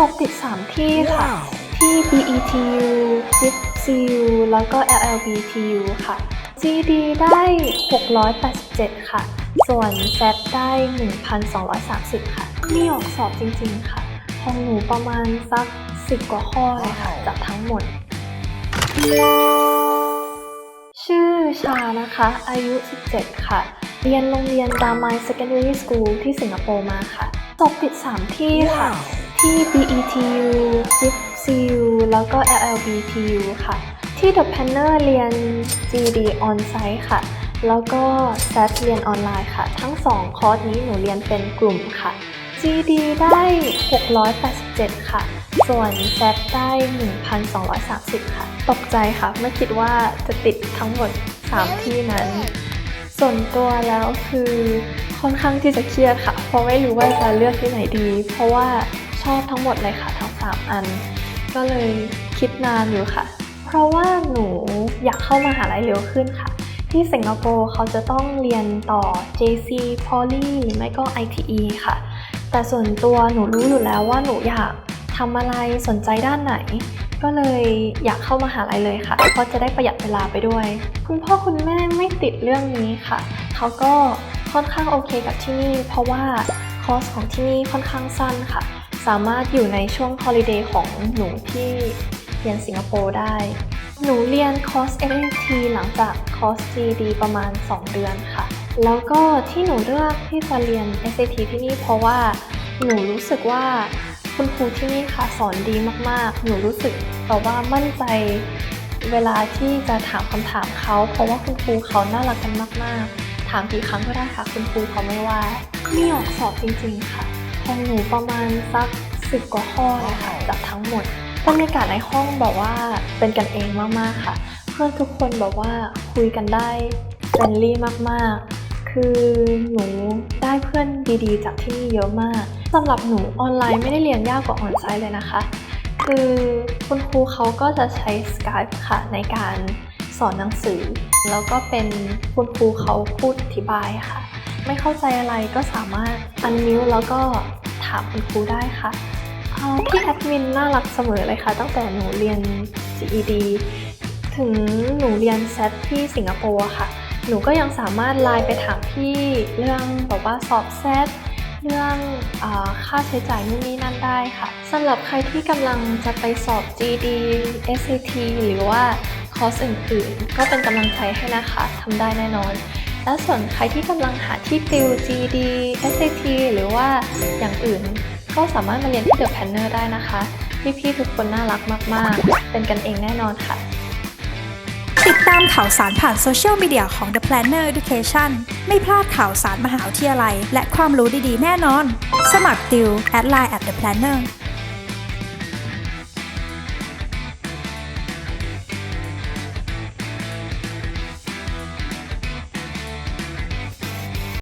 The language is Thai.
สอบติด 3 ที่ค่ะ ที่ BETU, CU แล้วก็ LLBTU ค่ะ GD ได้ 687 ค่ะ ส่วน Z ได้ 1,230 ค่ะนี่ออกสอบจริงๆค่ะ ของหนูประมาณสัก 10 กว่าข้อเลยค่ะ จากทั้งหมด ชื่อชานะคะ อายุ 17 ค่ะ เรียนโรงเรียนดามาย Secondary School ที่สิงคโปร์มาค่ะ สอบติด 3 ที่ค่ะ ที่ BETU, CU แล้วก็ LLBTU ค่ะ ที่ The Panner เรียน GD On-site ค่ะ แล้วก็ SAT เรียนออนไลน์ค่ะ ทั้ง 2 คอร์สนี้หนูเรียนเป็นกลุ่มค่ะ GD ได้ 687 ค่ะ ส่วน SAT ได้ 1,230 ค่ะ ตกใจค่ะ ไม่คิดว่าจะติดทั้งหมด 3 ที่นั้น ส่วนตัวแล้วคือค่อนข้างที่จะเครียดค่ะ เพราะไม่รู้ว่าจะเลือกที่ไหนดี เพราะว่า อบทั้งหมดเลยค่ะทั้ง 3 อัน ก็เลยคิดนานอยู่ค่ะ เพราะว่าหนูอยากเข้ามหาลัยเร็วขึ้นค่ะ ที่สิงคโปร์เขาจะต้องเรียนต่อ JC Poly หรือไม่ก็ ITE ค่ะ แต่ส่วนตัวหนูรู้อยู่แล้วว่าหนูอยากทำอะไรสนใจด้านไหน ก็เลยอยากเข้ามหาลัยเลยค่ะ เพราะจะได้ประหยัดเวลาไปด้วย คุณพ่อคุณแม่ไม่ติดเรื่องนี้ค่ะ เขาก็ค่อนข้างโอเคกับที่นี่ เพราะว่าคอร์สของที่นี่ค่อนข้างสั้นค่ะ สามารถอยู่ในช่วงฮอลิเดย์ของหนูที่เรียนสิงคโปร์ได้ หนูเรียนคอร์ส SAT หลังจากคอร์ส GD ประมาณ 2 เดือนค่ะ แล้วก็ที่หนูเลือกที่จะเรียน SAT ที่นี่เพราะว่าหนูรู้สึกว่าคุณครูที่นี่ค่ะสอนดีมากๆ หนูรู้สึกแบบว่ามั่นใจเวลาที่จะถามคำถามเขา เพราะว่าคุณครูเขาน่ารักกันมาก ๆ ถามกี่ครั้งก็ได้ค่ะ คุณครูเขาไม่ว่านี่ออกสอบจริง ๆ ค่ะ ของหนูประมาณสักสิบกว่าข้อเลยค่ะจากทั้งหมดบรรยากาศในห้องแบบว่าเป็นกันเองมากๆค่ะ เพื่อนทุกคนแบบว่าคุยกันได้เฟรนลี่มากๆ คือหนูได้เพื่อนดีๆ จากที่นี่เยอะมากสำหรับหนูออนไลน์ไม่ได้เรียนยากกว่าออนไซต์เลยนะคะ คือคุณครูเขาก็จะใช้ Skype ค่ะในการสอนหนังสือ แล้วก็เป็นคุณครูเขาพูดอธิบายค่ะ ไม่เข้าใจอะไรก็สามารถอันมิวแล้วก็ ถามคุณครูได้ค่ะเอ่อพี่แอดมินน่ารักเสมอเลยค่ะ ตั้งแต่หนูเรียน GED ถึงหนูเรียนแซดที่สิงคโปร์อะค่ะ หนูก็ยังสามารถไลน์ไปถามพี่เรื่องแบบว่าสอบแซดเรื่องอค่าใช้จ่ายนู่นนี่นั่นได้ค่ะสำหรับใครที่กำลังจะไปสอบ GD SAT หรือว่าคอร์สอื่นๆ ก็เป็นกำลังใจให้นะคะทำได้แน่นอน และส่วนใครที่กำลังหาที่ติว GD SAT หรือว่าอย่างอื่น ก็สามารถมาเรียนที่ The Planner ได้นะคะ พี่ๆทุกคนน่ารักมากๆ เป็นกันเองแน่นอนค่ะ ติดตามข่าวสารผ่านโซเชียลมีเดียของ The Planner Education ไม่พลาดข่าวสารมหาวิทยาลัย และความรู้ดีๆ แน่นอน สมัครติวแอดไลน์ at The Planner